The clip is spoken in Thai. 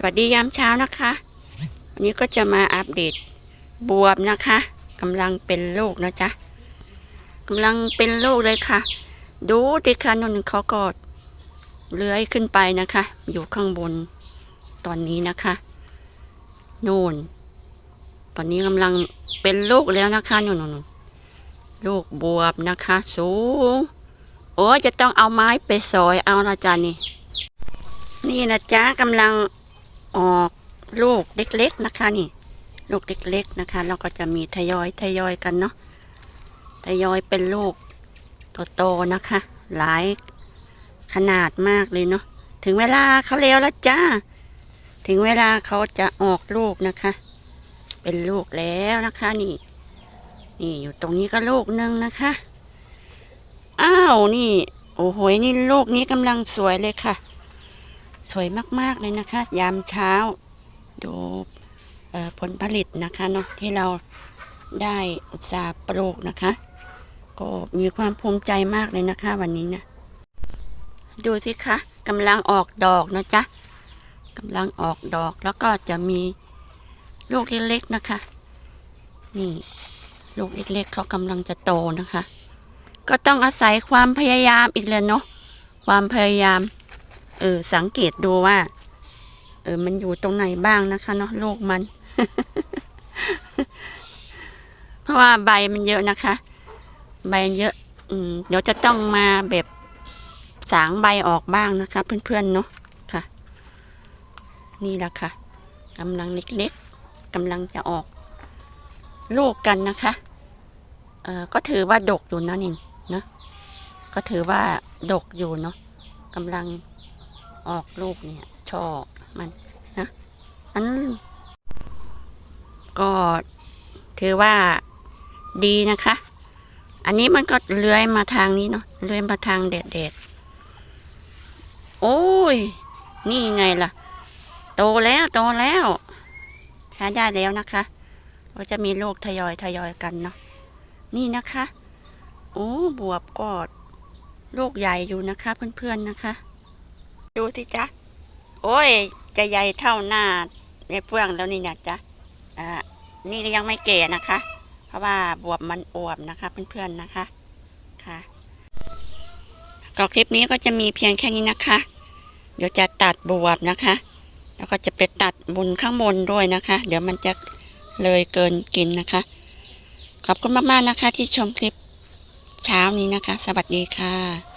สวัสดียามเช้านะคะวันนี้ก็จะมาอัปเดตบวบนะคะกำลังเป็นลูกนะจ๊ะกำลังเป็นลูกเลยค่ะ ดูติค่ะนนเขาก็เลื้อยขึ้นไปนะคะ อยู่ข้างบนตอนนี้นะคะนู่น ตอนนี้กำลังเป็นลูกแล้วนะคะนู่นนลูกบวบนะคะ สูงโอ้จะต้องเอาไม้ไปสอยเอานะจ๊ะนี่นี่นะจ๊ะกำลัง ออกลูกเล็กๆนะคะนี่ ลูกเล็กๆนะคะ เราก็จะมีทยอยทยอยกันเนาะทยอยเป็นลูกโตๆนะคะ หลายขนาดมากเลยเนาะถึงเวลาเขาแล้วแล้วจ้า ถึงเวลาเขาจะออกลูกนะคะ เป็นลูกแล้วนะคะนี่ นี่อยู่ตรงนี้ก็ลูกหนึ่งนะคะ อ้าวนี่ โอ้โหนี่ลูกนี้กำลังสวยเลยค่ะ สวยมากๆเลยนะคะ ยามเช้า ดูผลผลิตนะคะเนาะที่เราได้อุตสาห์ปลูกนะคะ ก็มีความภูมิใจมากเลยนะคะ วันนี้นะดูสิคะกำลังออกดอกนะจ๊ะกำลังออกดอกแล้วก็จะมีลูกเล็กๆนะคะ นี่ลูกเล็กๆเขากำลังจะโตนะคะ ก็ต้องอาศัยความพยายามอีกเลยเนาะความพยายาม เออ สังเกตดูว่า เออ มันอยู่ตรงไหนบ้างนะคะเนาะโรคมัน เพราะว่าใบมันเยอะนะคะ ใบเยอะ อืมเดี๋ยวจะต้องมาแบบสางใบออกบ้างนะคะ เพื่อนๆเนาะค่ะ นี่แหละค่ะกำลังเล็กๆกำลังจะออกลูกกันนะคะเออก็ถือว่าดกอยู่นะนี่นาะก็ถือว่าดกอยู่เนาะกำลัง ออกลูกเนี่ยช่อมันนะอันก็ถือว่าดีนะคะ อันนี้มันก็เลื้อยมาทางนี้เนาะเลื้อยมาทางแดดแดดโอ้ย นี่ไงล่ะ โตแล้วโตแล้วใช้ได้แล้วนะคะก็จะมีลูกทยอยทยอยกันเนาะนี่นะคะ โอ้บวบก็ลูกใหญ่อยู่นะคะ เพื่อนๆนะคะ ดูสิจ๊ะ โอ้ย จะใหญ่เท่าหน้าในเฟื่องแล้วนี่นะจ๊ะอ่านี่ยังไม่แก่นะคะ เพราะว่าบวบมันอวบนะคะ เพื่อนๆนะคะ ค่ะ ก็คลิปนี้ก็จะมีเพียงแค่นี้นะคะ เดี๋ยวจะตัดบวบนะคะ แล้วก็จะไปตัดบนข้างบนด้วยนะคะ เดี๋ยวมันจะเลยเกินกินนะคะ ขอบคุณมากๆนะคะที่ชมคลิปเช้านี้นะคะ สวัสดีค่ะ